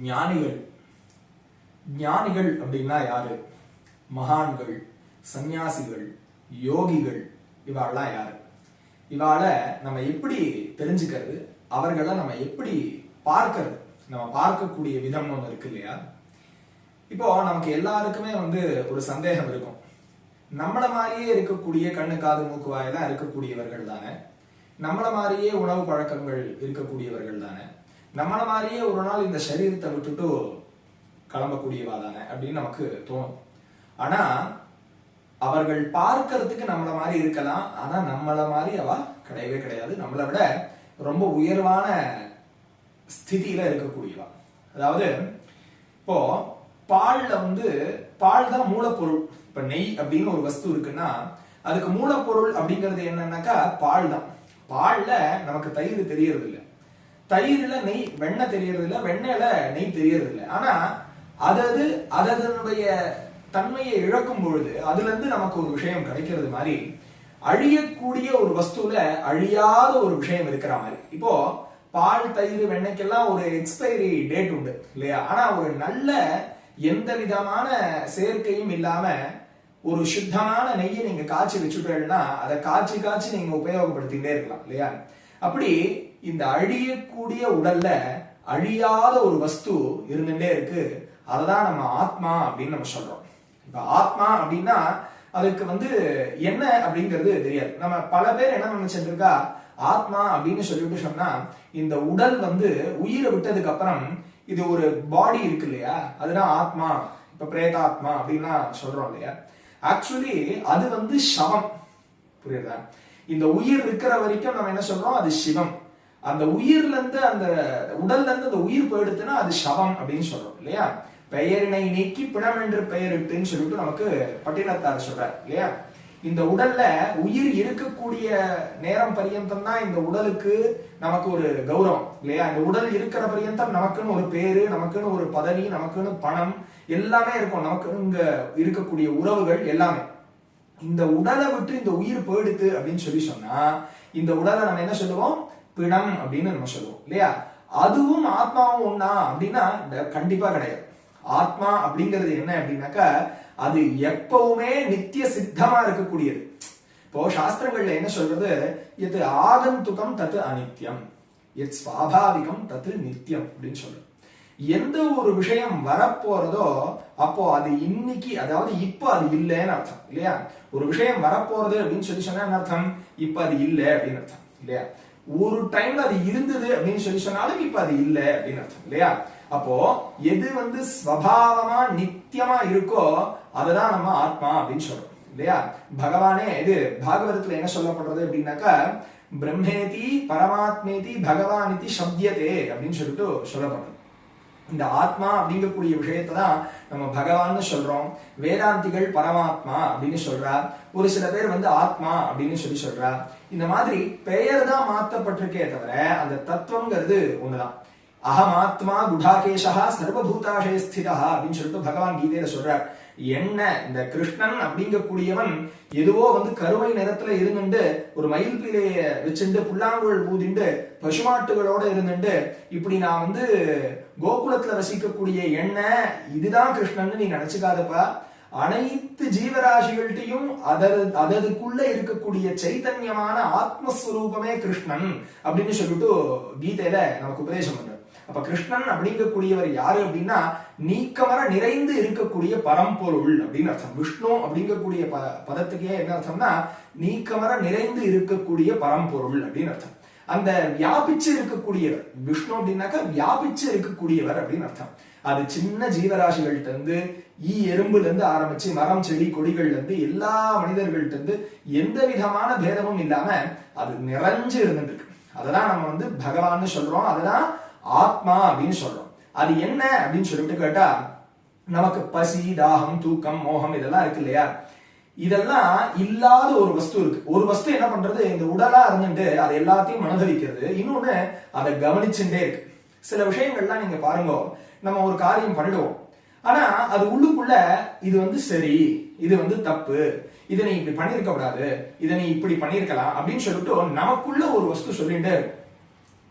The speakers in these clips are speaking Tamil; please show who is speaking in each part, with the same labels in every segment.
Speaker 1: ஞானிகள். ஞானிகள் அப்படின்னா யாரு? மகான்கள் சந்நியாசிகள் யோகிகள் இவாளெல்லாம் யாரு? இவாள நம்ம எப்படி தெரிஞ்சுக்கிறது? அவர்களை நம்ம எப்படி பார்க்கறது? நம்ம பார்க்கக்கூடிய விதம் ஒன்று இருக்கு இல்லையா? இப்போ நமக்கு எல்லாருக்குமே வந்து ஒரு சந்தேகம் இருக்கும். நம்மள மாதிரியே இருக்கக்கூடிய கண்ணு காது மூக்கு வாயெல்லாம் இருக்கக்கூடியவர்கள் தானே? நம்மள மாதிரியே உணவு பழக்கங்கள் இருக்கக்கூடியவர்கள் தானே? நம்மளை மாதிரியே ஒரு நாள் இந்த சரீரத்தை விட்டுட்டு கிளம்பக்கூடியவா தானே அப்படின்னு நமக்கு தோணும். ஆனா அவர்கள் பார்க்கறதுக்கு நம்மள மாதிரி இருக்கலாம். ஆனா நம்மள மாதிரி அவ கிடையவே கிடையாது. நம்மளை விட ரொம்ப உயர்வான ஸ்திதியில இருக்கக்கூடியவா. அதாவது இப்போ பால்ல வந்து பால் தான் மூலப்பொருள். இப்ப நெய் அப்படின்னு ஒரு வஸ்து இருக்குன்னா அதுக்கு மூலப்பொருள் அப்படிங்கிறது என்னன்னாக்கா பால் தான். பால்ல நமக்கு தயிர் தெரியறது இல்லை தயிரில் நெய் வெண்ணெய் தெரியறது இல்லை வெண்ணெயில நெய் தெரியறது இல்லை ஆனா அதது அதனுடைய தன்மையை இழக்கும் பொழுது அதுல இருந்து நமக்கு ஒரு விஷயம் கிடைக்கிறது மாதிரி அழியக்கூடிய ஒரு வஸ்துல அழியாத ஒரு விஷயம் இருக்கிற மாதிரி. இப்போ பால் தயிர் வெண்ணெய்க்கெல்லாம் ஒரு எக்ஸ்பைரி டேட் உண்டு இல்லையா? ஆனா ஒரு நல்ல எந்த விதமான சேர்க்கையும் இல்லாம ஒரு சுத்தமான நெய்யை நீங்க காய்ச்சி வச்சுட்டீங்கன்னா அதை காய்ச்சி காய்ச்சி நீங்க உபயோகப்படுத்திட்டே இருக்கலாம் இல்லையா? அப்படி இந்த அழியக்கூடிய உடல்ல அழியாத ஒரு வஸ்து இருந்துட்டே இருக்கு. அததான் நம்ம ஆத்மா அப்படின்னு நம்ம சொல்றோம். இப்ப ஆத்மா அப்படின்னா அதுக்கு வந்து என்ன அப்படிங்கிறது தெரியாது. நம்ம பல பேர் என்ன நினைச்சிட்டு இருக்கா ஆத்மா அப்படின்னு சொல்லிவிட்டு சொன்னா இந்த உடல் வந்து உயிரை விட்டதுக்கு அப்புறம் இது ஒரு பாடி இருக்கு இல்லையா? அதுதான் ஆத்மா. இப்ப பிரேதாத்மா அப்படின்லாம் சொல்றோம் இல்லையா? ஆக்சுவலி அது வந்து சவம். புரியுதா? இந்த உயிர் இருக்கிற வரைக்கும் நம்ம என்ன சொல்றோம்? அது சிவம். அந்த உயிர்ல இருந்து அந்த உடல்ல இருந்து அந்த உயிர் போயிடுத்துன்னா அது சவம் அப்படின்னு சொல்றோம் இல்லையா? பெயரினை நீக்கி பிணம் என்று பெயரிட்டுன்னு சொல்லிட்டு நமக்கு பட்டினத்தார் சொல்றார் இல்லையா? இந்த உடல்ல உயிர் இருக்கக்கூடிய நேரம் பரியந்தம் தான் இந்த உடலுக்கு நமக்கு ஒரு கௌரவம் இல்லையா? இந்த உடல் இருக்கிற பரியந்தம் நமக்குன்னு ஒரு பேரு நமக்குன்னு ஒரு பதவி நமக்குன்னு பணம் எல்லாமே இருக்கும். நமக்குன்னு இங்க இருக்கக்கூடிய உறவுகள் எல்லாமே. இந்த உடலை விட்டு இந்த உயிர் போயிடுது அப்படின்னு சொல்லி சொன்னா இந்த உடலை நம்ம என்ன சொல்லுவோம்? பிணம் அப்படின்னு நம்ம சொல்லுவோம் இல்லையா? அதுவும் ஆத்மாவும் ஒண்ணா அப்படின்னா கண்டிப்பா கிடையாது. ஆத்மா அப்படிங்கிறது என்ன அப்படின்னாக்கா அது எப்பவுமே நித்திய சித்தமா இருக்கக்கூடியது. இப்போ சாஸ்திரங்கள்ல என்ன சொல்றது? எது ஆகந்துகம் தத்து அனித்யம் எத் ஸ்வாபாவிகம் தத்து நித்தியம் அப்படின்னு சொல்றது எந்த ஒரு விஷயம் வரப்போறதோ அப்போ அது இன்னைக்கு அதாவது இப்போ அது இல்லைன்னு அர்த்தம் இல்லையா? ஒரு விஷயம் வரப்போறது அப்படின்னு சொல்லி சொன்னா என்ன அர்த்தம்? இப்ப அது இல்லை அப்படின்னு அர்த்தம் இல்லையா? ஒரு டைம்ல அது இருந்தது அப்படின்னு சொல்லி சொன்னாலும் இப்ப அது இல்லை அப்படின்னு அர்த்தம் இல்லையா? அப்போ எது வந்து ஸ்வபாவமா நித்தியமா இருக்கோ அதுதான் நம்ம ஆத்மா அப்படின்னு சொல்றோம் இல்லையா? பகவானே இது பாகவதத்துல என்ன சொல்லப்படுறது அப்படின்னாக்கா பிரம்மேதி பரமாத்மேதி பகவான் இது சப்தியதே அப்படின்னு சொல்லிட்டு சொல்லப்படுறது இந்த ஆத்மா அப்படிங்கக்கூடிய விஷயத்தை தான் நம்ம பகவான்னு சொல்றோம். வேதாந்திகள் பரமாத்மா அப்படின்னு சொல்றா. ஒரு சில பேர் வந்து ஆத்மா அப்படின்னு சொல்லி சொல்றா. இந்த மாதிரி பெயர் தான் மாத்தப்பட்டிருக்கே தவிர அந்த தத்துவங்கிறது ஒண்ணுதான். அகமாத்மா குடாகேஷா சர்வபூதாஷய ஸ்திதா அப்படின்னு சொல்லிட்டு பகவான் கீதையில சொல்றார். என்ன இந்த கிருஷ்ணன் அப்படிங்கக்கூடியவன் எதுவோ வந்து கருமை நிறத்துல இருந்துட்டு ஒரு மயில் பீலைய வச்சுட்டு புல்லாங்குழல் ஊதிண்டு பசுமாட்டுகளோட இருந்துட்டு இப்படி நான் வந்து கோகுலத்துல வசிக்கக்கூடிய என்ன இதுதான் கிருஷ்ணன் நீ நினைச்சுக்காதப்பா. அனைத்து ஜீவராசிகள்கிட்டையும் அதது அததுக்குள்ள இருக்கக்கூடிய சைத்தன்யமான ஆத்மஸ்வரூபமே கிருஷ்ணன் அப்படின்னு சொல்லிட்டு கீதையில நமக்கு உபதேசம் பண்ற அப்ப கிருஷ்ணன் அப்படிங்கக்கூடியவர் யாரு அப்படின்னா நீக்கமர நிறைந்து இருக்கக்கூடிய பரம்பொருள் அப்படின்னு அர்த்தம். விஷ்ணு அப்படிங்கக்கூடிய ப பதத்துக்கே என்ன அர்த்தம்னா நீக்கமர நிறைந்து இருக்கக்கூடிய பரம்பொருள் அப்படின்னு அர்த்தம். அந்த வியாபிச்சு இருக்கக்கூடியவர். விஷ்ணு அப்படின்னாக்கா வியாபிச்சு இருக்கக்கூடியவர் அப்படின்னு அர்த்தம். அது சின்ன ஜீவராசிகள்ட்ட இருந்து ஈ எறும்புல இருந்து ஆரம்பிச்சு மரம் செடி கொடிகள்ல இருந்து எல்லா மனிதர்கள்ட்ட இருந்து எந்த விதமான பேதமும் இல்லாம அது நிறைஞ்சு இருந்துருக்கு அதெல்லாம் நம்ம வந்து பகவான்னு சொல்றோம். அதுதான் ஆத்மா அப்படின்னு சொல்றோம். அது என்ன அப்படின்னு சொல்லிட்டு கேட்டா நமக்கு பசி தாகம் தூக்கம் மோகம் இதெல்லாம் இருக்கு இல்லையா? இதெல்லாம் இல்லாத ஒரு வஸ்து இருக்கு. ஒரு வஸ்து என்ன பண்றது? இந்த உடலா இருந்துட்டு அது எல்லாத்தையும் மனதளிக்கிறது. இன்னொன்னு அதை கவனிச்சுட்டே இருக்கு. சில விஷயங்கள்லாம் நீங்க பாருங்க. நம்ம ஒரு காரியம் பண்ணிடுவோம். ஆனா அது உள்ளுக்குள்ள இது வந்து சரி இது வந்து தப்பு இதை நீ இப்படி பண்ணிருக்க கூடாது இதை நீ இப்படி பண்ணிருக்கலாம் அப்படின்னு சொல்லிட்டு நமக்குள்ள ஒரு வஸ்து சொல்லிட்டு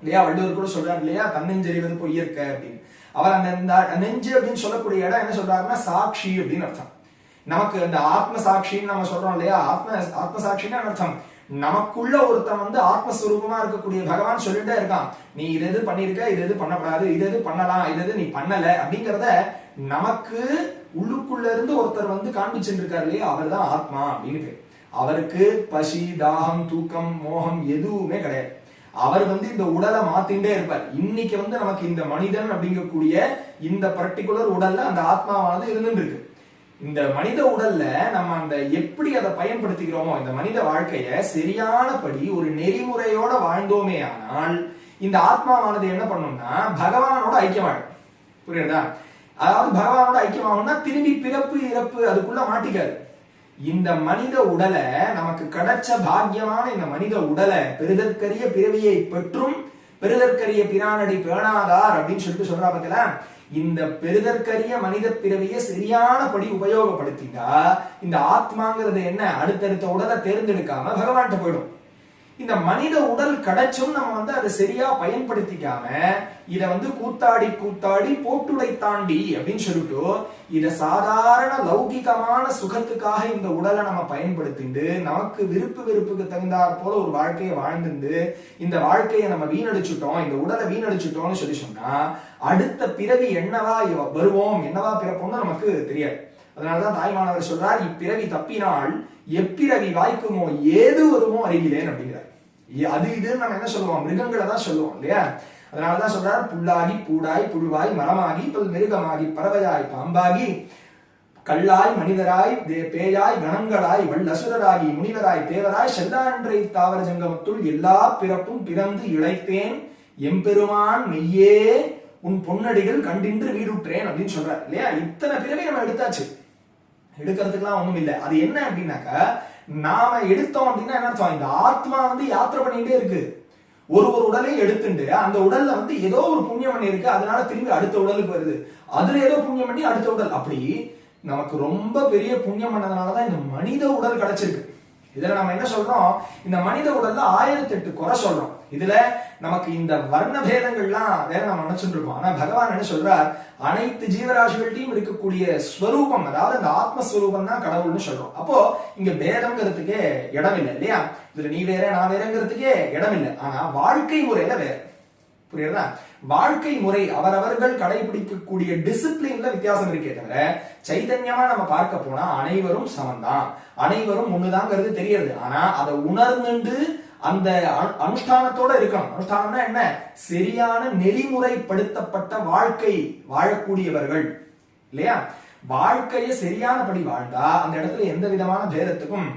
Speaker 1: இல்லையா? வள்ளுவர் கூட சொல்றாரு இல்லையா? தன்னெஞ்செறிவது இருக்க அப்படின்னு. அவர் அந்த நெஞ்சு அப்படின்னு சொல்லக்கூடிய இடம் என்ன சொல்றாருன்னா சாட்சி அப்படின்னு அர்த்தம். நமக்கு இந்த ஆத்ம சாட்சின்னு நம்ம சொல்றோம் இல்லையா? ஆத்ம ஆத்ம சாட்சின்னு அர்த்தம்? நமக்குள்ள ஒருத்தன் வந்து ஆத்மஸ்வரூபமா இருக்கக்கூடிய பகவான் சொல்லிட்டே இருக்கான். நீ இது எது பண்ணிருக்க இது எது பண்ணக்கூடாது? இது எது பண்ணலாம்? இது எது நீ பண்ணல? அப்படிங்கறத நமக்கு உள்ளுக்குள்ள இருந்து ஒருத்தர் வந்து காண்பிச்சுட்டு இருக்காரு இல்லையா? அவர் தான் ஆத்மா அப்படின்னு பேர். அவருக்கு பசி தாகம் தூக்கம் மோகம் எதுவுமே கிடையாது. அவர் வந்து இந்த உடலை மாத்திண்டே இருப்பார். இன்னைக்கு வந்து நமக்கு இந்த மனிதன் அப்படிங்கக்கூடிய இந்த பர்டிகுலர் உடல்ல அந்த ஆத்மாவானது இருந்துட்டு இருக்கு இந்த மனித உடல்ல நம்ம அந்த எப்படி அதை பயன்படுத்திக்கிறோமோ இந்த மனித வாழ்க்கைய சரியானபடி ஒரு நெறிமுறையோட வாழ்ந்தோமே ஆனால் இந்த ஆத்மாவானது என்ன பண்ணும்னா பகவானோட ஐக்கியமாகும் புரியுதா? அதாவது பகவானோட ஐக்கியமாகும்னா திரும்பி பிறப்பு இறப்பு அதுக்குள்ள மாட்டிக்காது. இந்த மனித உடலை நமக்கு கிடைச்ச பாக்கியமான இந்த மனித உடலை பெருதற்கரிய பிறவியை பெற்றும் பெருதற்கரிய பிரானடி பேணாதார் அப்படின்னு சொல்லிட்டு சொல்றா பார்த்தீங்களா இந்த பெருதற்கரிய மனித பிறவியை சரியானபடி உபயோகப்படுத்திட்டா இந்த ஆத்மாங்கிறது என்ன? அடுத்தடுத்த உடலை தேர்ந்தெடுக்காம பகவான்கிட்ட போயிடும். இந்த மனித உடல் கிடைச்சும் நம்ம வந்து அதை சரியா பயன்படுத்திக்காம இத வந்து கூத்தாடி கூத்தாடி போட்டுடை தாண்டி அப்படின்னு சொல்லிட்டு இத சாதாரண லௌகிகமான சுகத்துக்காக இந்த உடலை நம்ம பயன்படுத்திட்டு நமக்கு விருப்பு வெறுப்புக்கு தகுந்தாற் போல ஒரு வாழ்க்கையை வாழ்ந்துட்டு இந்த வாழ்க்கையை நம்ம வீணடிச்சுட்டோம் இந்த உடலை வீணடிச்சுட்டோம்னு சொல்லி சொன்னா அடுத்த பிறவி என்னவா இவ- வருவோம் என்னவா பிறப்போம்னு நமக்கு தெரியாது. அதனாலதான் தாய்மானவர் சொல்றார் இப்பிறவி தப்பினால் எப்பிறவி வாய்க்குமோ ஏது வருமோ அறிகிறேன் அப்படிங்கிறார். அது இதுன்னு நம்ம என்ன சொல்லுவோம்? மிருகங்களை தான் சொல்லுவோம் இல்லையா? அதனாலதான் சொல்றார் புல்லாகி பூடாய் புழுவாய் மரமாகி பல் மிருகமாகி பறவையாய் பாம்பாகி கல்லாய் மனிதராய் தே- பேயாய் கணங்களாய் வல்லசுரராகி முனிவராய் தேவராய் செல்லான்றை தாவர ஜங்கமத்துள் எல்லா பிறப்பும் பிறந்து இழைத்தேன். எம்பெருமான் மெய்யே உன் பொன்னடிகள் கண்டின்று வீடுற்றேன் அப்படின்னு சொல்றார் இல்லையா? இத்தனை பிறவி நம்ம எடுத்தாச்சு. எடுக்கிறதுக்குலாம் ஒன்றும் இல்லை. அது என்ன அப்படின்னாக்கா நாம எடுத்தோம் அப்படின்னா என்ன அர்த்தம்? இந்த ஆத்மா வந்து யாத்திரை பண்ணிட்டே இருக்கு. ஒரு ஒரு உடலையும் எடுத்துட்டு அந்த உடல்ல வந்து ஏதோ ஒரு புண்ணியம் பண்ணி இருக்கு அதனால திரும்பி அடுத்த உடலுக்கு வருது. அதுல ஏதோ புண்ணியம் பண்ணி அடுத்த உடல். அப்படி நமக்கு ரொம்ப பெரிய புண்ணியம் பண்ணதுனாலதான் இந்த மனித உடல் கிடைச்சிருக்கு. இதுல நம்ம என்ன சொல்றோம்? இந்த மனித உடல்ல ஆயிரத்தி எட்டு குறை சொல்றோம். இதுல நமக்கு இந்த வர்ண பேதங்கள்லாம் வேற நம்ம நினைச்சுட்டு இருக்கோம் ஆனா பகவான் என்ன சொல்றார்? அனைத்து ஜீவராசிகள்கிட்டயும் இருக்கக்கூடிய ஸ்வரூபம் அதாவது அந்த ஆத்மஸ்வரூபம் தான் கடவுள்னு சொல்றோம். அப்போ இங்க பேதம்ங்கிறதுக்கே இடம் இல்லை இல்லையா? இதுல நீ வேற நான் வேறங்கிறதுக்கே இடம் இல்லை ஆனா வாழ்க்கை முறையில வேற. புரியுதா? வாழ்க்கை முறை அவரவர்கள் கடைபிடிக்கக்கூடிய டிசிப்ளின்ல வித்தியாசம் இருக்கே தவிர சைதன்யமா நம்ம பார்க்க போனா அனைவரும் சமந்தான் அனைவரும் ஒண்ணுதாங்கிறது தெரியுது. ஆனா அதை உணர்ந்துண்டு அந்த அனு- அனுஷ்டானத்தோட இருக்கணும். அனுஷ்டானம்னா என்ன? சரியான நெறிமுறைப்படுத்தப்பட்ட வாழ்க்கை வாழக்கூடியவர்கள். இல்லையா? வாழ்க்கையை சரியானபடி வாழ்ந்தா அந்த இடத்துல எந்த விதமான பேதத்துக்கும்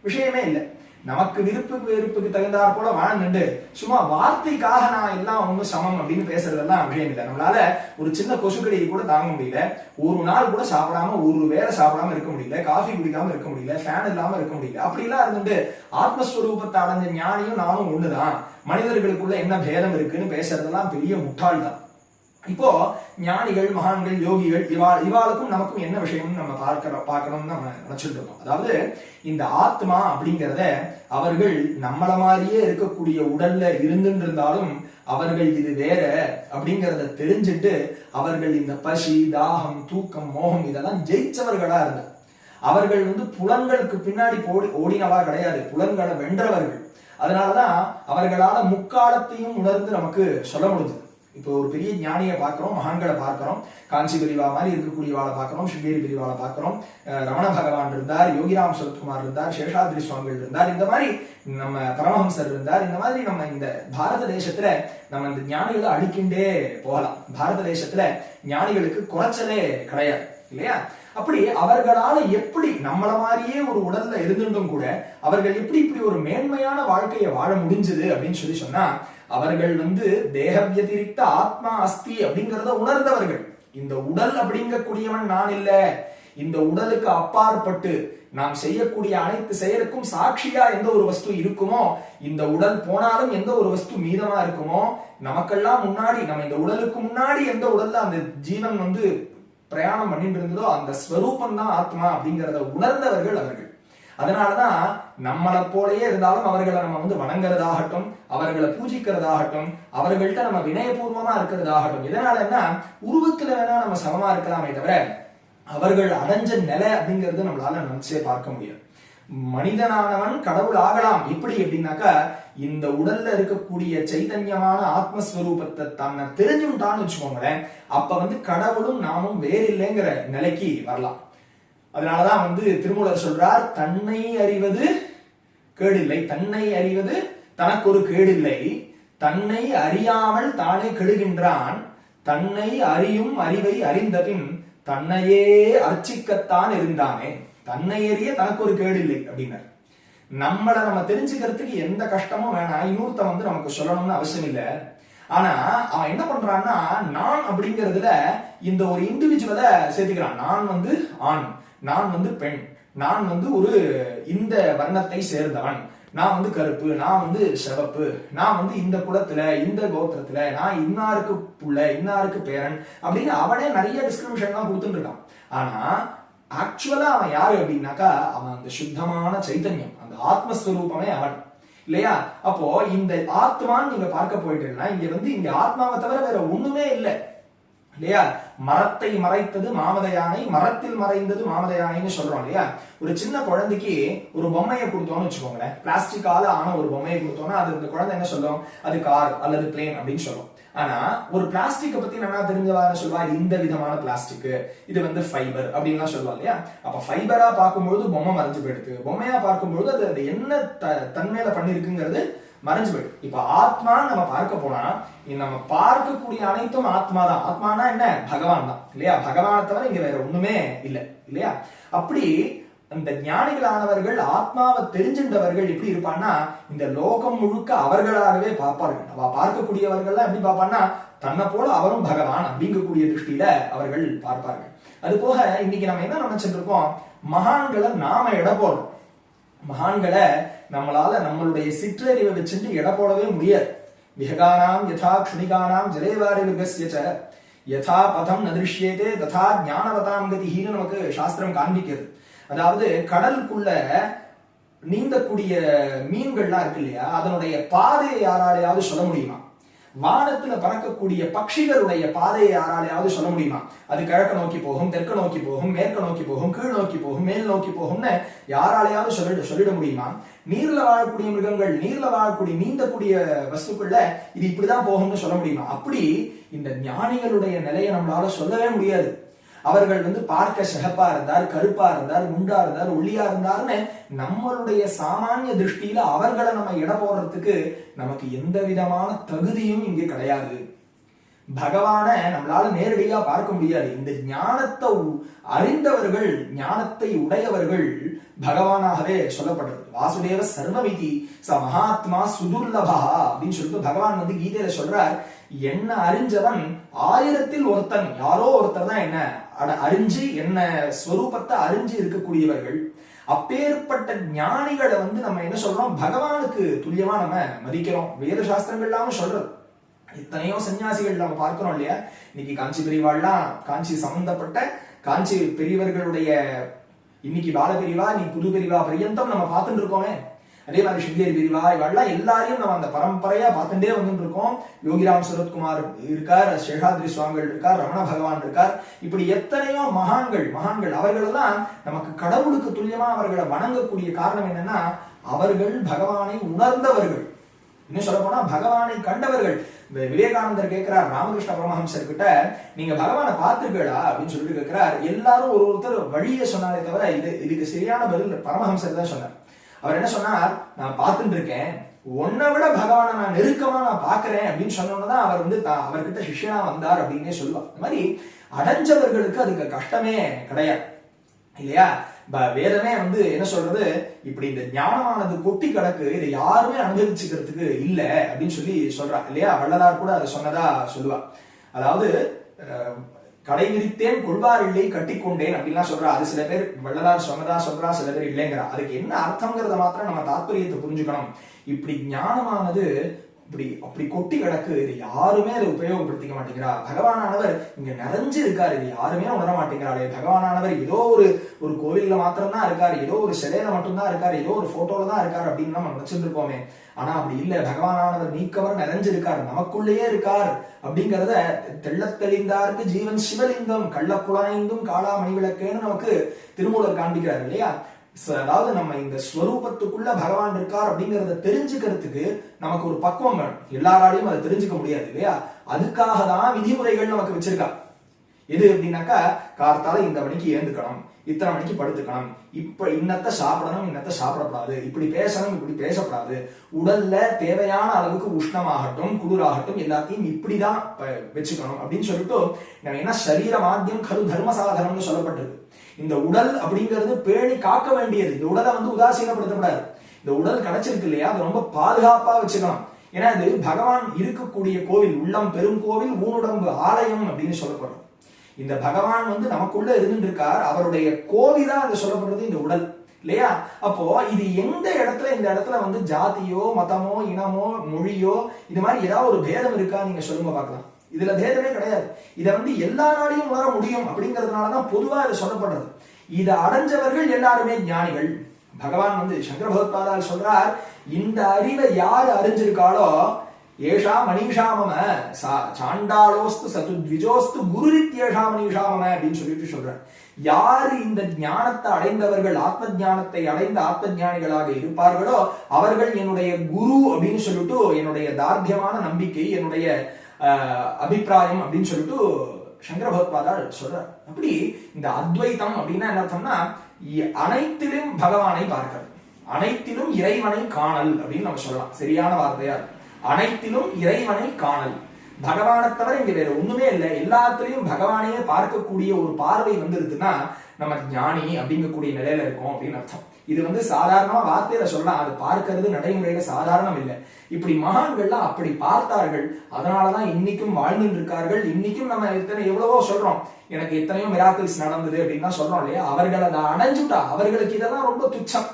Speaker 1: விஷயமே இல்லை. நமக்கு விருப்புக்கு வெறுப்புக்கு தகுந்தாற் போல வாழ்ந்துட்டு சும்மா வார்த்தைக்காக நான் எல்லாம் ஒண்ணு சமம் அப்படின்னு பேசுறதெல்லாம் அப்படியே இல்லை. நம்மளால ஒரு சின்ன கொசுக்கடியை கூட தாங்க முடியல. ஒரு நாள் கூட சாப்பிடாம ஒரு வேலை சாப்பிடாம இருக்க முடியல. காஃபி குடிக்காம இருக்க முடியல. ஃபேன் இல்லாம இருக்க முடியல. அப்படிலாம் இருந்துட்டு ஆத்மஸ்வரூபத்தை அடைஞ்ச ஞானியும் நானும் ஒண்ணுதான். மனிதர்களுக்குள்ள என்ன பேதம் இருக்குன்னு பேசுறதெல்லாம் பெரிய முட்டாள் தான் இப்போ ஞானிகள் மகான்கள் யோகிகள் இவா இவாளுக்கும் நமக்கும் என்ன விஷயம்னு நம்ம பார்க்கிற பார்க்கணும்னு நம்ம நினைச்சிட்டு இருக்கோம் அதாவது இந்த ஆத்மா அப்படிங்கிறத அவர்கள் நம்மள மாதிரியே இருக்கக்கூடிய உடல்ல இருந்துட்டு இருந்தாலும் அவர்கள் இது வேற அப்படிங்கிறத தெரிஞ்சுட்டு அவர்கள் இந்த பசி தாகம் தூக்கம் மோகம் இதெல்லாம் ஜெயிச்சவர்களா இருந்தார் அவர்கள் வந்து புலன்களுக்கு பின்னாடி போடி ஓடினவா கிடையாது. புலன்களை வென்றவர்கள். அதனாலதான் அவர்களால முக்காலத்தையும் உணர்ந்து நமக்கு சொல்ல முடிஞ்சது. இப்போ ஒரு பெரிய ஞானியை பார்க்குறோம் மகான்களை பார்க்குறோம் காஞ்சி பிரிவா மாதிரி இருக்கக்கூடியவாளை பார்க்குறோம் சிங்கேரி பிரிவாளை பார்க்குறோம் ரமண பகவான் இருந்தார் யோகிராம் சரத்குமார் இருந்தார் சேஷாத்ரி சுவாமிகள் இருந்தார் இந்த மாதிரி நம்ம பரமஹம்சர் இருந்தார் இந்த மாதிரி நம்ம இந்த பாரத தேசத்துல நம்ம இந்த ஞானிகளை அடிக்கின்றே போகலாம். பாரத தேசத்துல ஞானிகளுக்கு குறைச்சலே கிடையாது இல்லையா? அப்படி அவர்களால எப்படி நம்மள மாதிரியே ஒரு உடல்ல இருந்துட்டும் கூட அவர்கள் எப்படி இப்படி ஒரு மேன்மையான வாழ்க்கையை வாழ முடிஞ்சது அப்படின்னு சொல்லி சொன்னா அவர்கள் வந்து தேகவியதிரிக்த ஆத்மா அஸ்தி அப்படிங்கறத உணர்ந்தவர்கள். இந்த உடல் அப்படிங்கக்கூடியவன் நான் இல்ல. இந்த உடலுக்கு அப்பாற்பட்டு நாம் செய்யக்கூடிய அனைத்து செயலுக்கும் சாட்சியா எந்த ஒரு வஸ்து இருக்குமோ இந்த உடல் போனாலும் எந்த ஒரு வஸ்து மீதமா இருக்குமோ நமக்கெல்லாம் முன்னாடி நம்ம இந்த உடலுக்கு முன்னாடி எந்த உடல்ல அந்த ஜீவன் வந்து பிரயாணம் பண்ணிட்டு இருந்ததோ அந்த ஸ்வரூபம் தான் ஆத்மா அப்படிங்கிறத உணர்ந்தவர்கள் அவர்கள். அதனாலதான் நம்மளை போலயே இருந்தாலும் அவர்களை நம்ம வந்து வணங்குறதாகட்டும் அவர்களை பூஜிக்கிறதாகட்டும் அவர்கள்ட்ட நம்ம வினயபூர்வமா இருக்கிறதாகட்டும். இதனாலன்னா உருவத்துல வேணா நம்ம சமமா இருக்கலாமே தவிர அவர்கள் அடைஞ்ச நிலை அப்படிங்கறது நம்மளால நினைச்சே பார்க்க முடியாது. மனிதனானவன் கடவுள் ஆகலாம். எப்படி அப்படின்னாக்கா இந்த உடல்ல இருக்கக்கூடிய சைதன்யமான ஆத்மஸ்வரூபத்தை தன்னை தெரிஞ்சுட்டான்னு வச்சுக்கோங்களேன் அப்ப வந்து கடவுளும் நாமும் வேறில்லைங்கிற நிலைக்கு வரலாம். அதனாலதான் வந்து திருமூலர் சொல்றார் தன்னை அறிவது கேடில்லை. தன்னை அறிவது தனக்கு ஒரு கேடில்லை. தன்னை அறியாமல் தானே கெடுகின்றான் தன்னை அறியும் அறிவை அறிந்தபின் தன்னையே அர்ச்சிக்கத்தான் இருந்தானே. தன்னை அறிய தனக்கு ஒரு கேடில்லை அப்படின்னார். நம்மளை நம்ம தெரிஞ்சுக்கிறதுக்கு எந்த கஷ்டமும் வேணாம். இன்னொருத்த வந்து நமக்கு சொல்லணும்னு அவசியம் இல்லை. ஆனா அவன் என்ன பண்றான்னா நான் அப்படிங்கிறதுல இந்த ஒரு இண்டிவிஜுவலை சேர்த்துக்கிறான். நான் வந்து ஆண். நான் வந்து பெண். நான் வந்து ஒரு இந்த வர்ணத்தை சேர்ந்தவன். நான் வந்து கருப்பு நான் வந்து சிவப்பு. நான் வந்து இந்த குலத்துல இந்த கோத்திரத்துல நான் இன்னாருக்கு புள்ள இன்னாருக்கு பேரன் அப்படின்னு அவனே நிறைய டிஸ்கிரிமிஷன் எல்லாம் கொடுத்துட்டு இருக்கான் ஆனா ஆக்சுவலா அவன் யாரு அப்படின்னாக்கா அவன் அந்த சுத்தமான சைத்தன்யம் அந்த ஆத்மஸ்வரூபமே அவன். இல்லையா? அப்போ இந்த ஆத்மான்னு நீங்க பார்க்க போயிட்டீங்கன்னா இங்க வந்து இங்க ஆத்மாவை தவிர வேற ஒண்ணுமே இல்லை. இல்லையா? மரத்தை மறைத்தது மாமத யானை மரத்தில் மறைந்தது மாமத யானைன்னு சொல்றோம் இல்லையா? ஒரு சின்ன குழந்தைக்கு ஒரு பொம்மையை கொடுத்தோம்னு வச்சுக்கோங்களேன். பிளாஸ்டிக்கால ஆன ஒரு பொம்மையை கொடுத்தோம்னா அது இந்த குழந்தை என்ன சொல்லும்? அது கார் அல்லது பிளேன் அப்படின்னு சொல்லும். ஆனா ஒரு பிளாஸ்டிக்கை பத்தி நல்லா தெரிஞ்சவா சொல்லுவா இந்த விதமான பிளாஸ்டிக் இது வந்து ஃபைபர் அப்படின்லாம் சொல்லுவா இல்லையா? அப்ப ஃபைபரா பார்க்கும்பொழுது பொம்மை மறைஞ்சு போயிடுது. பொம்மையா பார்க்கும்பொழுது அது அது என்ன த தன்மையில பண்ணிருக்குங்கிறது மறைஞ்சு போயிடும். இப்ப ஆத்மான்னு நம்ம பார்க்க போனா நம்ம பார்க்கக்கூடிய அனைத்தும் ஆத்மா தான். ஆத்மானா என்ன? பகவான் தான். இல்லையா? பகவானை தவிர இங்க வேற ஒண்ணுமே இல்லை. இல்லையா? அப்படி அந்த ஞானிகளானவர்கள் ஆத்மாவை தெரிஞ்சின்றவர்கள் எப்படி இருப்பான்னா இந்த லோகம் முழுக்க அவர்களாகவே பார்ப்பார்கள். அவ பார்க்கக்கூடியவர்கள்லாம் எப்படி பார்ப்பான்னா தன்னை போல அவரும் பகவான் அப்படிங்கக்கூடிய திருஷ்டியில அவர்கள் பார்ப்பார்கள். அது போக இன்னைக்கு நம்ம என்ன நினைச்சிட்டு இருக்கோம்? மகான்களை நாம இட போறோம். மகான்களை நம்மளால நம்மளுடைய சிற்றறிவை வச்சுட்டு எடை போடவே முடியாது. விஹகானாம் யதா க்ஷணிகானாம் ஜலேவாரி மிருகசியச்ச யதா பதம் நதிருஷ்யேதே ததா ஞானவதாம் கதிஹீன்னு நமக்கு சாஸ்திரம் காண்பிக்கிறது. அதாவது கடலுக்குள்ள நீந்தக்கூடிய மீன்கள்லாம் இருக்கு இல்லையா? அதனுடைய பாதையை யாராலையாவது சொல்ல முடியுமா? வானத்துல பறக்கக்கூடிய பட்சிகளுடைய பாதையை யாராலையாவது சொல்ல முடியுமா? அது கிழக்க நோக்கி போகும் தெற்கு நோக்கி போகும் மேற்கு நோக்கி போகும் கீழ் நோக்கி போகும் மேல் நோக்கி போகும்னு யாராலையாவது சொல்லிட சொல்லிட முடியுமா? நீர்ல வாழக்கூடிய மிருகங்கள் நீர்ல வாழக்கூடிய நீந்தக்கூடிய வஸ்துக்கள்ல இது இப்படிதான் போகும்னு சொல்ல முடியுமா? அப்படி இந்த ஞானிகளுடைய நிலையை நம்மளால சொல்லவே முடியாது. அவர்கள் வந்து பார்க்க சிகப்பா இருந்தார் கருப்பா இருந்தார் குண்டா இருந்தார் ஒல்லியா இருந்தார்னு நம்மளுடைய சாமானிய திருஷ்டியில அவர்களை நம்ம இட போடுறதுக்கு நமக்கு எந்த விதமான தகுதியும் இங்கே கிடையாது. பகவானை நம்மளால நேரடியா பார்க்க முடியாது. இந்த ஞானத்தை அறிந்தவர்கள் ஞானத்தை உடையவர்கள் பகவானாகவே சொல்லப்படுறது வாசுதேவ சர்வமிதி ச மகாத்மா சுதுர்லபா அப்படின்னு சொல்லிட்டு பகவான் வந்து கீதையில சொல்றார். என்ன அறிஞ்சவன் ஆயிரத்தில் ஒருத்தன். யாரோ ஒருத்தர் தான் என்ன அட- அறிஞ்சு என்ன ஸ்வரூபத்தை அறிஞ்சு இருக்கக்கூடியவர்கள். அப்பேற்பட்ட ஞானிகளை வந்து நம்ம என்ன சொல்றோம்? பகவானுக்கு துல்லியமா நம்ம மதிக்கிறோம். வேத சாஸ்திரங்கள்லாம் சொல்றது. எத்தனையோ சன்னியாசிகள் நம்ம பார்க்கிறோம் இல்லையா? இன்னைக்கு காஞ்சி பெரியவாள்லாம் காஞ்சி சம்பந்தப்பட்ட காஞ்சி பெரியவர்களுடைய இன்னைக்கு பால பெரியவா இன்னைக்கு புது பெரியவா பரியந்தம் நம்ம பார்த்துட்டு இருக்கோமே. அதே மாதிரி சிங்கேரி பெரியவா இவெல்லாம் எல்லாரையும் நம்ம அந்த பரம்பரையா பார்த்துட்டே வந்துட்டு இருக்கோம் யோகிராம் சரத்குமார் இருக்கார் சேஷாத்ரி சுவாமிகள் இருக்கார் ரமண பகவான் இருக்கார். இப்படி எத்தனையோ மகான்கள் மகான்கள் அவர்கள் தான் நமக்கு கடவுளுக்கு துல்லியமா அவர்களை வணங்கக்கூடிய காரணம் என்னன்னா அவர்கள் பகவானை உணர்ந்தவர்கள். இன்னும் சொல்ல போனா பகவானை கண்டவர்கள். விவேகானந்தர் கேட்கிறார் ராமகிருஷ்ண பரமஹம்சர் கிட்ட நீங்க பகவானை பார்த்திருக்கீங்களா அப்படின்னு சொல்லிட்டு கேட்கிறார். எல்லாரும் ஒரு ஒருத்தர் வழியை சொன்னாலே தவிர இது இதுக்கு சரியான பதில் பரமஹம்சர் தான் சொன்னார். அவர் என்ன சொன்னார்? நான் பார்த்துட்டு இருக்கேன் உன்னை விட பகவானை நான் நெருக்கமா நான் பாக்குறேன் அப்படின்னு சொன்னோன்னதான் அவர் வந்து தா- அவர்கிட்ட சிஷ்யனா வந்தார் அப்படின்னே சொல்லுவார். இந்த மாதிரி அடைஞ்சவர்களுக்கு அதுக்கு கஷ்டமே கிடையாது. இல்லையா? ப- வேதமே வந்து என்ன சொல்றது? இப்படி இந்த ஞானமானது கொட்டி கிடக்கு இதை யாருமே அனுபவிச்சுக்கிறதுக்கு இல்லை அப்படின்னு சொல்லி சொல்றா. இல்லையா? வள்ளலார் கூட அதை சொன்னதா சொல்லுவா அதாவது கடை விரித்தேன் கொள்வார் இல்லை கட்டிக்கொண்டேன் அப்படின்லாம் சொல்றா. அது சில பேர் வள்ளலார் சொன்னதா சொல்றா சில பேர் இல்லைங்கிறா. அதுக்கு என்ன அர்த்தங்கிறத மாத்திரம் நம்ம தாத்பரியத்தை புரிஞ்சுக்கணும். இப்படி ஞானமானது இப்படி அப்படி கொட்டி கிடக்கு. இது யாருமே அதை உபயோகப்படுத்திக்க மாட்டேங்கிறா. பகவானானவர் இங்க நிறைஞ்சு இருக்காரு இது யாருமே உணர மாட்டேங்கிறாரு பகவானானவர் ஏதோ ஒரு ஒரு கோவில்ல மாத்திரம்தான் இருக்காரு. ஏதோ ஒரு சிலையில மட்டும்தான் இருக்காரு. ஏதோ ஒரு போட்டோல தான் இருக்காரு அப்படின்னு நம்ம நினைச்சிட்டு இருப்போமே ஆனா அப்படி இல்ல. பகவானானவர் நீக்கவர் நிறைஞ்சிருக்கார். நமக்குள்ளேயே இருக்கார் அப்படிங்கிறத தெள்ளத் தெளிந்தாருக்கு ஜீவன் சிவலிங்கம் கள்ளப்புலனைந்தும் காளா மணி விளக்கேன்னு நமக்கு திருமூலர் காண்பிக்கிறார் இல்லையா? அதாவது நம்ம இந்த ஸ்வரூபத்துக்குள்ள பகவான் இருக்கார் அப்படிங்கறத தெரிஞ்சுக்கிறதுக்கு நமக்கு ஒரு பக்குவம் வேணும். எல்லாராலையும் அதை தெரிஞ்சுக்க முடியாது இல்லையா? அதுக்காக தான் விதிமுறைகள் நமக்கு வச்சிருக்கா. எது அப்படின்னாக்கா கார்த்தால இந்த மணிக்கு ஏந்துக்கணும் இத்தனை மணிக்கு படுத்துக்கணும் இப்ப இன்னத்த சாப்பிடணும் இன்னத்த சாப்பிடக்கூடாது இப்படி பேசணும் இப்படி பேசக்கூடாது. உடல்ல தேவையான அளவுக்கு உஷ்ணமாகட்டும் குளிராகட்டும் எல்லாத்தையும் இப்படிதான் வச்சுக்கணும் அப்படின்னு சொல்லிட்டு நம்ம என்ன சரீர மாத்தியம் கரு தர்ம சாதனம்னு சொல்லப்பட்டிருக்கு. இந்த உடல் அப்படிங்கிறது பேணி காக்க வேண்டியது. இந்த உடலை வந்து உதாசீனப்படுத்தக்கூடாது இந்த உடல் கிடைச்சிருக்கு இல்லையா? அது ரொம்ப பாதுகாப்பா வச்சுக்கணும். ஏன்னா இது பகவான் இருக்கக்கூடிய கோவில் உள்ளம் பெரும் கோவில் ஊனுடம்பு ஆலயம் அப்படின்னு சொல்லப்படுறோம் இந்த பகவான் வந்து நமக்குள்ள இருந்துட்டு இருக்கார் அவருடைய கோவிலா அது சொல்லப்படுறது இந்த உடல். இல்லையா? அப்போ இது எந்த இடத்துல இந்த இடத்துல வந்து ஜாதியோ மதமோ இனமோ மொழியோ இது மாதிரி ஏதாவது ஒரு பேதம் இருக்கா? நீங்க சொல்லுங்க பார்க்கலாம். இதுல பேதமே கிடையாது. இதை வந்து எல்லாராலையும் உணர முடியும் அப்படிங்கிறதுனாலதான் பொதுவா இது சொல்லப்படுறது. இதை அடைஞ்சவர்கள் எல்லாருமே ஞானிகள். பகவான் வந்து சங்கர பகவத்பாதால் சொல்றார் இந்த அறிவை யாரு அறிஞ்சிருக்காளோ ஏஷா மணிஷாமம சா சாண்டாளோஸ்து சதுத்விஜோஸ்து குரு குருரித்யேஷா மணிஷாமம அப்படின்னு சொல்லிட்டு சொல்றார். யாரு இந்த ஞானத்தை அடைந்தவர்கள் ஆத்ம ஞானத்தை அடைந்த ஆத்ம ஞானிகளாக இருப்பார்களோ அவர்கள் என்னுடைய குரு அப்படின்னு சொல்லிட்டு என்னுடைய தார்த்தியமான நம்பிக்கை என்னுடைய அபிப்பிராயம் அப்படின்னு சொல்லிட்டு சங்கர பகவத்பாதால் சொல்றார். அப்படி இந்த அத்வைத்தம் அப்படின்னா என்ன அர்த்தம்னா அனைத்திலும் பகவானை பார்க்கிறது. அனைத்திலும் இறைவனை காணல் அப்படின்னு நம்ம சொல்லலாம். சரியான வார்த்தையா அனைத்திலும் இறைவனை காணல். பகவானை தவிர இங்க வேற ஒண்ணுமே இல்லை. எல்லாத்துலயும் பகவானையே பார்க்கக்கூடிய ஒரு பார்வை வந்துருதுன்னா நம்ம ஞானி அப்படிங்கக்கூடிய நிலையில இருக்கோம் அப்படின்னு அர்த்தம். இது வந்து சாதாரணமா வார்த்தையில சொல்லலாம். அது பார்க்கறது நடைமுறையில சாதாரணம் இல்லை. இப்படி மகான்கள்லாம் அப்படி பார்த்தார்கள். அதனாலதான் இன்னைக்கும் வாழ்ந்துட்டு இருக்கார்கள் இன்னைக்கும் நம்ம எத்தனை எவ்வளவோ சொல்றோம். எனக்கு எத்தனையோ மிராக்கிள்ஸ் நடந்தது அப்படின்னு தான் சொல்றோம் இல்லையா? அவர்கள் அதை அடைஞ்சுட்டா அவர்களுக்கு இதெல்லாம் ரொம்ப துச்சம்.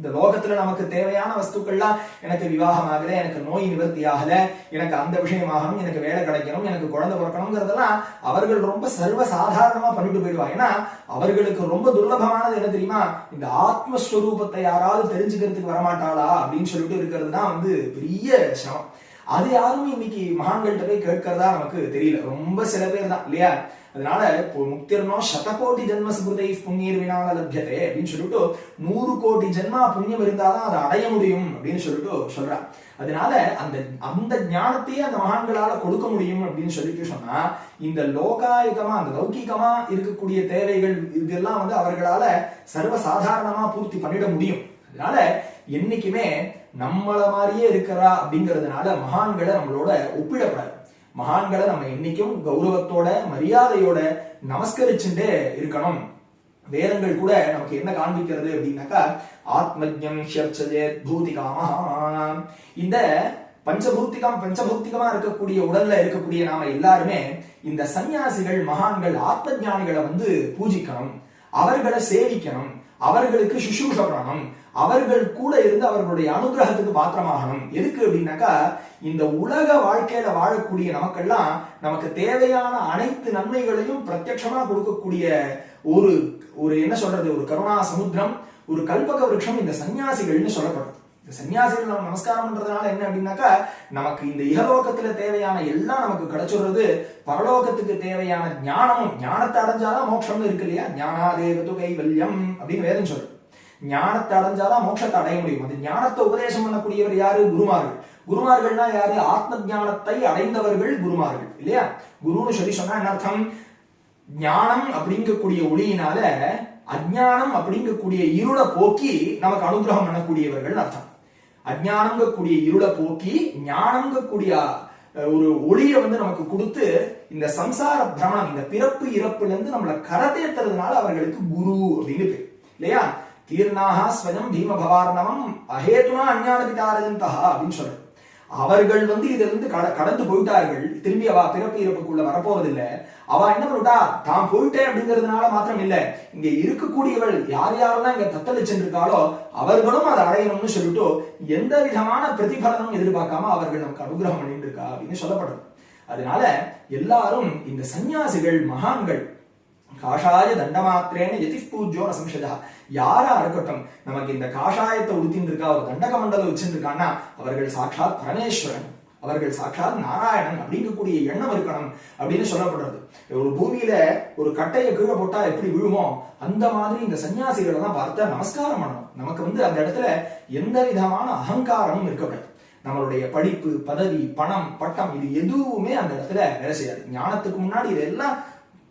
Speaker 1: இந்த லோகத்துல நமக்கு தேவையான வஸ்துக்கள்லாம் எனக்கு விவாகம் ஆகல எனக்கு நோய் நிவர்த்தி ஆகல எனக்கு அந்த விஷயமாகணும் எனக்கு வேலை கிடைக்கணும் எனக்கு குழந்தை பிறக்கணுங்கிறதெல்லாம் அவர்கள் ரொம்ப சர்வ சாதாரணமா பண்ணிட்டு போயிடுவாங்க. ஏன்னா அவர்களுக்கு ரொம்ப துர்லபமானது என்ன தெரியுமா? இந்த ஆத்மஸ்வரூபத்தை யாராவது தெரிஞ்சுக்கிறதுக்கு வரமாட்டாளா அப்படின்னு சொல்லிட்டு இருக்கிறது தான் வந்து பெரிய சிரமம். அது யாருமே இன்னைக்கு மகான்கள்ட்ட போய் கேட்கறதா நமக்கு தெரியல. ரொம்ப சில பேர் தான் இல்லையா? அதனால இப்போ முக்திர்னோ சதகோடி ஜென்ம சுகிருதை புண்ணியர் வினால லப்யதே அப்படின்னு சொல்லிட்டு நூறு கோடி ஜென்மா புண்ணியம் இருந்தாதான் அதை அடைய முடியும் அப்படின்னு சொல்லிட்டு சொல்றான் அதனால அந்த அந்த ஞானத்தையே அந்த மகான்களால கொடுக்க முடியும் அப்படின்னு சொல்லிட்டு சொன்னா இந்த லோகாயுகமா அந்த லௌகிகமா இருக்கக்கூடிய தேவைகள் இதெல்லாம் வந்து அவர்களால சர்வ சாதாரணமா பூர்த்தி பண்ணிட முடியும். அதனால என்னைக்குமே நம்மள மாதிரியே இருக்கிறா அப்படிங்கிறதுனால மகான்களை நம்மளோட ஒப்பிடப்படாது மகான்களை நம்ம என்னைக்கும் கௌரவத்தோட மரியாதையோட நமஸ்கரிச்சுட்டே இருக்கணும். வேதங்கள் கூட நமக்கு என்ன காண்பிக்கிறது அப்படின்னாக்கா ஆத்மஜம் ஷர்ச்சஜேத் பூதிகாமஹா இந்த பஞ்சபூத்திகம் பஞ்சபூத்திகமா இருக்கக்கூடிய உடல்ல இருக்கக்கூடிய நாம எல்லாருமே இந்த சன்னியாசிகள் மகான்கள் ஆத்ம ஜானிகளை வந்து பூஜிக்கணும். அவர்களை சேவிக்கணும். அவர்களுக்கு சுசூஷ பண்ணணும் அவர்கள் கூட இருந்து அவர்களுடைய அனுகிரகத்துக்கு பாத்திரமாகணும். எதுக்கு அப்படின்னாக்கா இந்த உலக வாழ்க்கையில வாழக்கூடிய நமக்கெல்லாம் நமக்கு தேவையான அனைத்து நன்மைகளையும் பிரத்யட்சமா கொடுக்கக்கூடிய ஒரு ஒரு என்ன சொல்றது ஒரு கருணா சமுத்திரம் ஒரு கல்பக விருட்சம் இந்த சன்னியாசிகள்னு சொல்லப்படுறது இந்த சன்னியாசிகள் நம்ம நமஸ்காரம் பண்றதுனால என்ன அப்படின்னாக்கா நமக்கு இந்த இகலோகத்துல தேவையான எல்லாம் நமக்கு கிடைச்சிடுறது பரலோகத்துக்கு தேவையான ஞானமும் ஞானத்தை அடைஞ்சாதான் மோட்சம்னு இருக்கு இல்லையா? ஞானாதேவது கைவல்யம் அப்படின்னு வேதம் சொல்றது ஞானத்தை அடைஞ்சாதான் மோட்சத்தை அடைய முடியும். அந்த ஞானத்தை உபதேசம் பண்ணக்கூடியவர் யாரு? குருமார்கள். குருமார்கள்னா யாரு? ஆத்ம ஞானத்தை அடைந்தவர்கள் குருமார்கள் இல்லையா? குருன்னு சொல்லி சொன்னா என்ன அர்த்தம்? ஞானம் அப்படிங்கக்கூடிய ஒளியினால அஜானம் அப்படிங்கக்கூடிய இருளை போக்கி நமக்கு அனுகிரகம் பண்ணக்கூடியவர்கள் அர்த்தம். அஜானங்கக்கூடிய இருளை போக்கி ஞானங்கக்கூடிய ஒரு ஒளியை வந்து நமக்கு கொடுத்து இந்த சம்சார பிரமணம் இந்த பிறப்பு இறப்புல இருந்து நம்மளை கரதேத்துறதுனால அவர்களுக்கு குரு அப்படின்னு பேர் இல்லையா? தீர்ணாக ஸ்வயம் பீம பவார்ணவம் அஹேதுனா அஞ்ஞான பிதாரஜந்தா அப்படின்னு சொல்ற அவர்கள் வந்து இதுல இருந்து கட- கடந்து போயிட்டார்கள். திரும்பி அவ பிறப்பு இறப்புக்குள்ள வரப்போவதில்லை. அவ என்ன பண்ணிட்டா தான் போயிட்டேன் அப்படிங்கிறதுனால மாத்திரம் இல்ல. இங்க இருக்கக்கூடியவள் யார் யாரெல்லாம் இங்க தத்தளிச்சிருக்காளோ அவர்களும் அதை அடையணும்னு சொல்லிட்டு எந்த விதமான பிரதிபலனும் எதிர்பார்க்காம அவர்கள் நமக்கு அனுகிரகம் பண்ணிட்டு இருக்கா அப்படின்னு சொல்லப்படுது. அதனால எல்லாரும் இந்த சன்னியாசிகள் மகான்கள் காஷாய தண்டமாத்திரேன எதி பூஜ்யோ நசம்சதா யாரா இருக்கட்டும் நமக்கு இந்த காஷாயத்தை உடுத்தின்னு இருக்கா ஒரு தண்டக மண்டலம் வச்சிருக்கான்னா அவர்கள் சாட்சாத் பரமேஸ்வரன் அவர்கள் சாட்சாத் நாராயணன் அப்படிங்கக்கூடிய எண்ணம் இருக்கணும் அப்படின்னு சொல்லப்படுறது. ஒரு பூமியில ஒரு கட்டையை கீழே போட்டா எப்படி விழுமோ அந்த மாதிரி இந்த சன்னியாசிகளை எல்லாம் பார்த்தா நமஸ்காரம் பண்ணணும். நமக்கு வந்து அந்த இடத்துல எந்த விதமான அகங்காரமும் இருக்கக்கூடாது. நம்மளுடைய படிப்பு பதவி பணம் பட்டம் இது எதுவுமே அந்த இடத்துல வேலை செய்யாது. ஞானத்துக்கு முன்னாடி இதெல்லாம்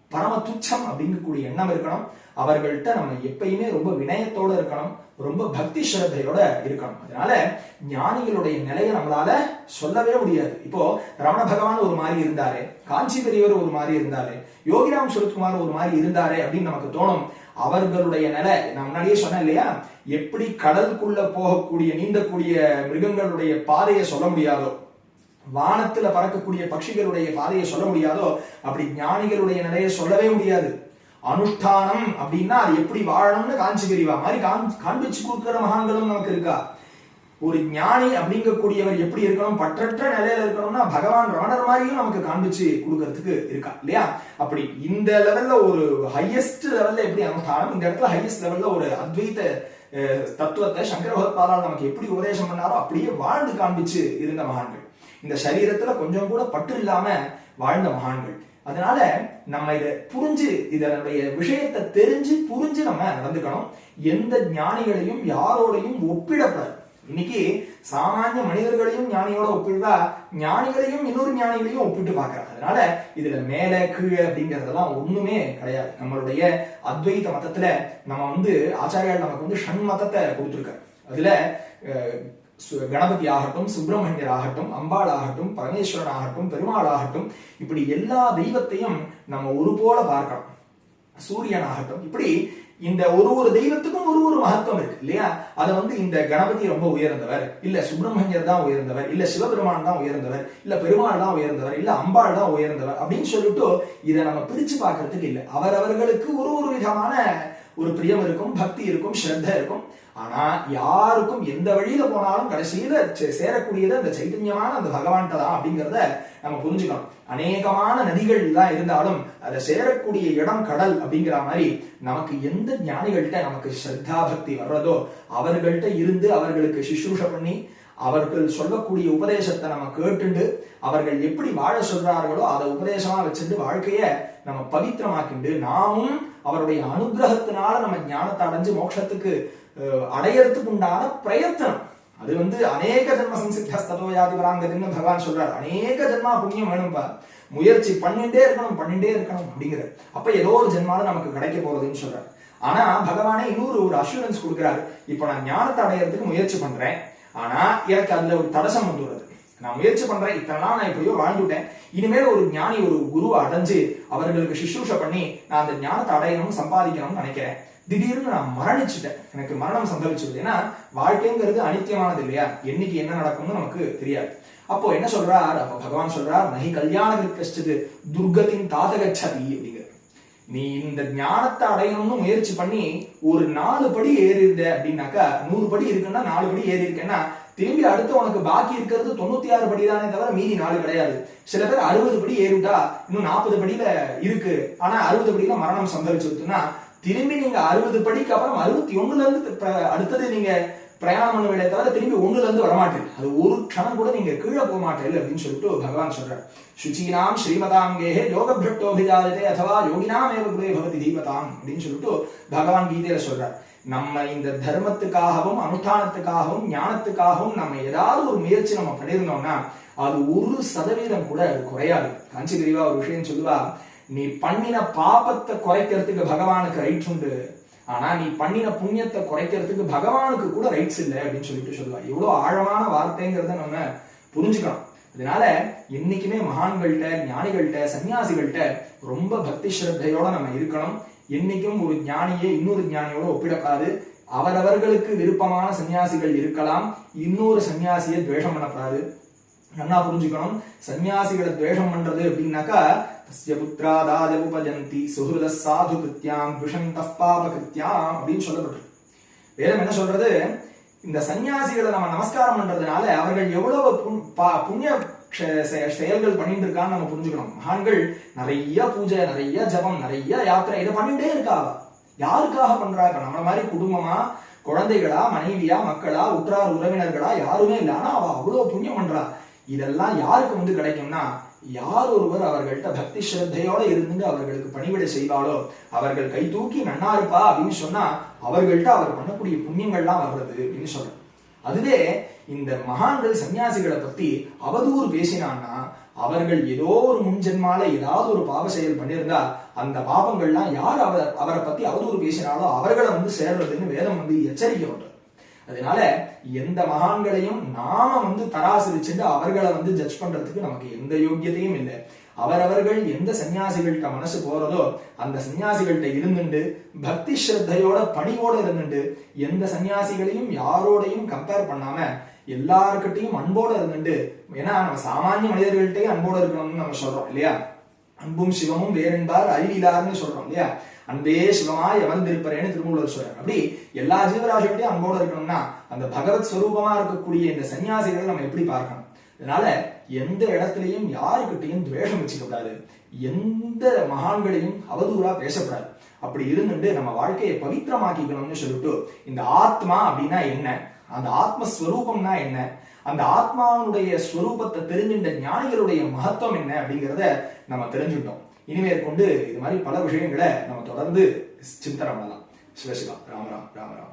Speaker 1: பரம துச்சம் அப்படிங்கக்கூடிய எண்ணம் இருக்கணும். அவர்கள்ட்ட நம்ம எப்பயுமே ரொம்ப வினயத்தோட இருக்கணும். ரொம்ப பக்தி ஸ்ரத்தையோட இருக்கணும். அதனால ஞானிகளுடைய நிலையை நம்மளால சொல்லவே முடியாது. இப்போ ரமண பகவான் ஒரு மாதிரி இருந்தாரு காஞ்சி பெரியவர் ஒரு மாதிரி இருந்தாரு யோகிராம் சுரத்குமார் ஒரு மாதிரி இருந்தாரு அப்படின்னு நமக்கு தோணும். அவர்களுடைய நிலை நான் முன்னாடியே சொன்னேன் இல்லையா? எப்படி கடலுக்குள்ள போகக்கூடிய நீந்தக்கூடிய மிருகங்களுடைய பாதையை சொல்ல முடியாதோ. வானத்துல பறக்கக்கூடிய பட்சிகளுடைய பாதையை சொல்ல முடியாதோ அப்படி ஞானிகளுடைய நிலையை சொல்லவே முடியாது. அனுஷ்டானம் அப்படின்னா அது எப்படி வாழணும்னு காஞ்சி பெரியவா மாதிரி காண்- காண்பிச்சு கொடுக்கிற மகான்களும் நமக்கு இருக்கா? ஒரு ஞானி அப்படிங்கக்கூடியவர் எப்படி இருக்கணும்? பற்றற்ற நிலையில இருக்கணும்னா பகவான் ரமணர் மாதிரியும் நமக்கு காண்பிச்சு கொடுக்கறதுக்கு இருக்கா இல்லையா? அப்படி இந்த லெவல்ல ஒரு ஹையஸ்ட் லெவல்ல எப்படி அனுஷ்டானம் இந்த இடத்துல ஹையஸ்ட் லெவல்ல ஒரு அத்வைத அஹ், தத்துவத்தை சங்கர பகவத்பாதால் நமக்கு எப்படி உபதேசம் பண்ணாரோ அப்படியே வாழ்ந்து காண்பிச்சு இருந்த மகான்கள். இந்த சரீரத்துல கொஞ்சம் கூட பற்று இல்லாம வாழ்ந்த மகான்கள். அதனால நம்ம இதை புரிஞ்சு இதனுடைய விஷயத்தை தெரிஞ்சு புரிஞ்சு நம்ம நடந்துக்கணும். எந்த ஞானிகளையும் யாரோடையும் ஒப்பிடப்படாது இன்னைக்கு சாமானிய மனிதர்களையும் ஞானியோட ஒப்பிடுவா ஞானிகளையும் இன்னொரு ஞானிகளையும் ஒப்பிட்டு பாக்குறாங்க அதனால இதுல மேல கீழே அப்படிங்கறதெல்லாம் ஒண்ணுமே கிடையாது. நம்மளுடைய அத்வைத மதத்துல நம்ம வந்து ஆச்சாரியால் நமக்கு வந்து ஷண் மதத்தை கொடுத்துருக்காரு. அதுல அஹ், கணபதி ஆகட்டும் சுப்பிரமணியர் ஆகட்டும் அம்பாள் ஆகட்டும் பரமேஸ்வரன் ஆகட்டும் பெருமாள் ஆகட்டும் இப்படி எல்லா தெய்வத்தையும் நம்ம ஒரு போல பார்க்கணும். சூரியன் ஆகட்டும் இப்படி இந்த ஒரு ஒரு தெய்வத்துக்கும் ஒரு ஒரு மகத்துவம் இருக்கு இல்லையா? அதை வந்து இந்த கணபதி ரொம்ப உயர்ந்தவர் இல்ல சுப்பிரமணியர் தான் உயர்ந்தவர் இல்ல சிவபெருமான் தான் உயர்ந்தவர் இல்ல பெருமாள் தான் உயர்ந்தவர் இல்ல அம்பாள் தான் உயர்ந்தவர் அப்படின்னு சொல்லிட்டு இதை நம்ம பிரிச்சு பார்க்கறதுக்கு இல்லை. அவரவர்களுக்கு ஒரு ஒரு விதமான ஒரு பிரியம் இருக்கும் பக்தி இருக்கும் ஸ்ரத்த இருக்கும். ஆனா யாருக்கும் எந்த வழியில போனாலும் கடைசியில சேரக்கூடியது அந்த சைத்தன்யமான அந்த பகவான்கிட்ட தான் அப்படிங்கிறத நம்ம புரிஞ்சுக்கணும். அநேகமான நதிகள் தான் இருந்தாலும் அதை சேரக்கூடிய இடம் கடல் அப்படிங்கிற மாதிரி நமக்கு எந்த ஞானிகள்கிட்ட நமக்கு ஸ்ரத்தா பக்தி வர்றதோ அவர்கள்ட்ட இருந்து அவர்களுக்கு சுஷ்ரூஷ பண்ணி அவர்கள் சொல்லக்கூடிய உபதேசத்தை நம்ம கேட்டுண்டு அவர்கள் எப்படி வாழ சொல்றார்களோ அதை உபதேசமா வச்சுட்டு வாழ்க்கைய நம்ம பவித்திரமாக்கிண்டு நாமும் அவருடைய அனுகிரகத்தினால நம்ம ஞானத்தை அடைஞ்சு மோட்சத்துக்கு அடையறதுக்கு உண்டான பிரயத்தனம். அது வந்து அநேக ஜென்ம சம்சித்தஸ்தோ யாதி வராங்கதுன்னு பகவான் சொல்றாரு. அநேக ஜென்மா புண்ணியம் வேணும்பா முயற்சி பண்ணிட்டே இருக்கணும் பண்ணிட்டே இருக்கணும் அப்படிங்கிற. அப்ப ஏதோ ஒரு ஜென்மால நமக்கு கிடைக்க போறதுன்னு சொல்றாரு. ஆனா பகவானே இன்னொரு ஒரு அஷூரன்ஸ் கொடுக்குறாரு. இப்ப நான் ஞானத்தை அடையறதுக்கு முயற்சி பண்றேன். ஆனா எனக்கு அதுல ஒரு தடசம் வந்துடுறது நான் முயற்சி பண்றேன். இத்தனை நாள் நான் இப்படியோ வாழ்ந்துட்டேன். இனிமேல் ஒரு ஞானி ஒரு குருவை அடைஞ்சு அவர்களுக்கு சுஷ்ரூஷ பண்ணி நான் அந்த ஞானத்தை அடையணும் சம்பாதிக்கணும்னு நினைக்கிறேன். திடீர்னு நான் மரணிச்சுட்டேன். எனக்கு மரணம் சம்பவிச்சுது ஏன்னா வாழ்க்கைங்கிறது அனித்தியமானது இல்லையா? என்னைக்கு என்ன நடக்கும்னு நமக்கு தெரியாது. அப்போ என்ன சொல்றார்? அப்ப பகவான் சொல்றார் நகி கல்யாண கஷ்டது துர்கத்தின் தாதகச்சதி அப்படிங்கிற நீ இந்த ஞானத்தை அடையணும்னு முயற்சி பண்ணி ஒரு நாலு படி ஏறி இருந்த அப்படின்னாக்கா நூறு படி இருக்குன்னா நாலு படி ஏறி இருக்கேன்னா திரும்பி அடுத்து உனக்கு பாக்கி இருக்கிறது தொண்ணூத்தி ஆறு படி தானே தவிர மீதி நாலு கிடையாது. சில பேர் அறுபது படி ஏறிட்டா இன்னும் நாற்பது படியில இருக்கு. ஆனா அறுபது படியில மரணம் சந்தரிச்சுன்னா திரும்பி நீங்க அறுபது படிக்கு அப்புறம் அறுபத்தி ஒண்ணுல இருந்து அடுத்தது நீங்க பிரயாணம் பண்ணுவீங்களே தவிர திரும்பி ஒண்ணுல இருந்து வரமாட்டேன் அது ஒரு க்ஷணம் கூட நீங்க கீழே போக மாட்டேன் அப்படின்னு சொல்லிட்டு பகவான் சொல்றார். சுச்சீனாம் ஸ்ரீமதாங்கேஹே யோக பிரட்டோபிஜாதே அதுவா யோகினாம் ஏவ குலே பவதி தீபதாம் அப்படின்னு சொல்லிட்டு பகவான் கீதையில சொல்றார். நம்ம இந்த தர்மத்துக்காகவும் அனுஷ்டானத்துக்காகவும் ஞானத்துக்காகவும் நம்ம ஏதாவது ஒரு முயற்சி நம்ம பண்ணியிருந்தோம்னா அது ஒரு சதவீதம் கூட அது குறையாது. காஞ்சி பிரிவா ஒரு விஷயம் சொல்லுவா நீ பண்ணின பாபத்தை குறைக்கிறதுக்கு பகவானுக்கு ரைட்ஸ் உண்டு. ஆனா நீ பண்ணின புண்ணியத்தை குறைக்கிறதுக்கு பகவானுக்கு கூட ரைட்ஸ் இல்லை அப்படின்னு சொல்லிட்டு சொல்லுவா. எவ்வளவு ஆழமான வார்த்தைங்கிறத நம்ம புரிஞ்சுக்கணும். அதனால என்னைக்குமே மகான்கள்கிட்ட ஞானிகள்கிட்ட சன்னியாசிகள்கிட்ட ரொம்ப பக்தி ஸ்ரத்தையோட நம்ம இருக்கணும். என்னைக்கும் ஒரு ஞானியை இன்னொரு ஞானியோட ஒப்பிடக்கூடாது. அவரவர்களுக்கு விருப்பமான சன்னியாசிகள் இருக்கலாம். இன்னொரு சன்னியாசியை துவேஷம் பண்ணக்கூடாது. நல்லா புரிஞ்சுக்கணும். சன்னியாசிகளை துவேஷம் பண்றது அப்படின்னாக்கா தஸ்ய புத்திராதாத உபஜந்தி சுஹൃத சாது கிருத்தியாம் விஷந்த பாப கிருத்தியாம் அப்படின்னு சொல்லப்பட்டிருக்கு. வேதம் என்ன சொல்றது? இந்த சன்னியாசிகளை நம்ம நமஸ்காரம் பண்றதுனால அவர்கள் எவ்வளவு புண்- பா- புண்ணிய செயல்கள் பண்ணிட்டு இருக்கான்னு நம்ம புரிஞ்சுக்கணும். மகான்கள் நிறைய பூஜை நிறைய ஜபம் நிறைய யாத்திரை இதை பண்ணிட்டே இருக்கா யாருக்காக பண்றாங்க நம்மள மாதிரி குடும்பமா குழந்தைகளா மனைவியா மக்களா உற்றார் உறவினர்களா யாருமே இல்ல. ஆனா அவ அவ்வளவு புண்ணியம் பண்றா. இதெல்லாம் யாருக்கு வந்து கிடைக்கும்னா யார் ஒருவர் அவர்கள்ட்ட பக்தி ஸ்ரத்தையோட இருந்து அவர்களுக்கு பணிவிடை செய்வாளோ? அவர்கள் கை தூக்கி நன்னா இருப்பா அப்படின்னு சொன்னா அவர்கள்ட்ட அவர் பண்ணக்கூடிய புண்ணியங்கள்லாம் வர்றது அப்படின்னு சொல்ற அதுவே இந்த மகான்கள் சன்னியாசிகளை பத்தி அவதூறு பேசினான்னா அவர்கள் ஏதோ ஒரு முன்ஜென்மால ஏதாவது ஒரு பாவ செயல் பண்ணியிருந்தா அந்த பாவங்கள்லாம் யார் அவர் அவரை பத்தி அவதூறு பேசினாலோ அவர்களை வந்து சேர்றதுன்னு வேதம் வந்து எச்சரிக்கை பண்றது அதனால எந்த மகான்களையும் நாம வந்து தராசு வச்சுட்டு அவர்களை வந்து ஜட்ஜ் பண்றதுக்கு நமக்கு எந்த யோக்கியத்தையும் இல்லை. அவரவர்கள் எந்த சன்னியாசிகள்கிட்ட மனசு போறதோ அந்த சன்னியாசிகள்கிட்ட இருந்துட்டு பக்தி ஸ்ரத்தையோட பணிவோட இருந்துட்டு எந்த சன்னியாசிகளையும் யாரோடையும் கம்பேர் பண்ணாம எல்லாருக்கிட்டையும் அன்போட இருந்துட்டு ஏன்னா நம்ம சாமானிய மனிதர்கள்ட்டே அன்போட இருக்கணும்னு நம்ம சொல்றோம் இல்லையா? அன்பும் சிவமும் வேறென்பார் அறிவிலார்னு சொல்றோம் இல்லையா? அன்பே சிவமாய் அமர்ந்திருப்பரேன்னு திருமூலர் சொல்றார். அப்படி எல்லா ஜீவராசிகளையும் அன்போடு இருக்கணும்னா அந்த பகவத் ஸ்வரூபமா இருக்கக்கூடிய இந்த சன்னியாசிகளை நம்ம எப்படி பார்க்கணும்? அதனால எந்த இடத்துலையும் யாருக்கிட்டையும் துவேஷம் வச்சுக்க கூடாது எந்த மகான்களையும் அவதூறா பேசக்கூடாது. அப்படி இருந்துட்டு நம்ம வாழ்க்கையை பவித்திரமாக்கிக்கணும்னு சொல்லிட்டு இந்த ஆத்மா அப்படின்னா என்ன? அந்த ஆத்மஸ்வரூபம்னா என்ன? அந்த ஆத்மாவுடைய ஸ்வரூபத்தை தெரிஞ்சின்ற ஞானிகளுடைய மகத்துவம் என்ன அப்படிங்கிறத நம்ம தெரிஞ்சுட்டோம் இனிமேற்கொண்டு இது மாதிரி பல விஷயங்களை நம்ம தொடர்ந்து சிந்தனை பண்ணலாம். சிவசிவா ராமராம் ராமராம்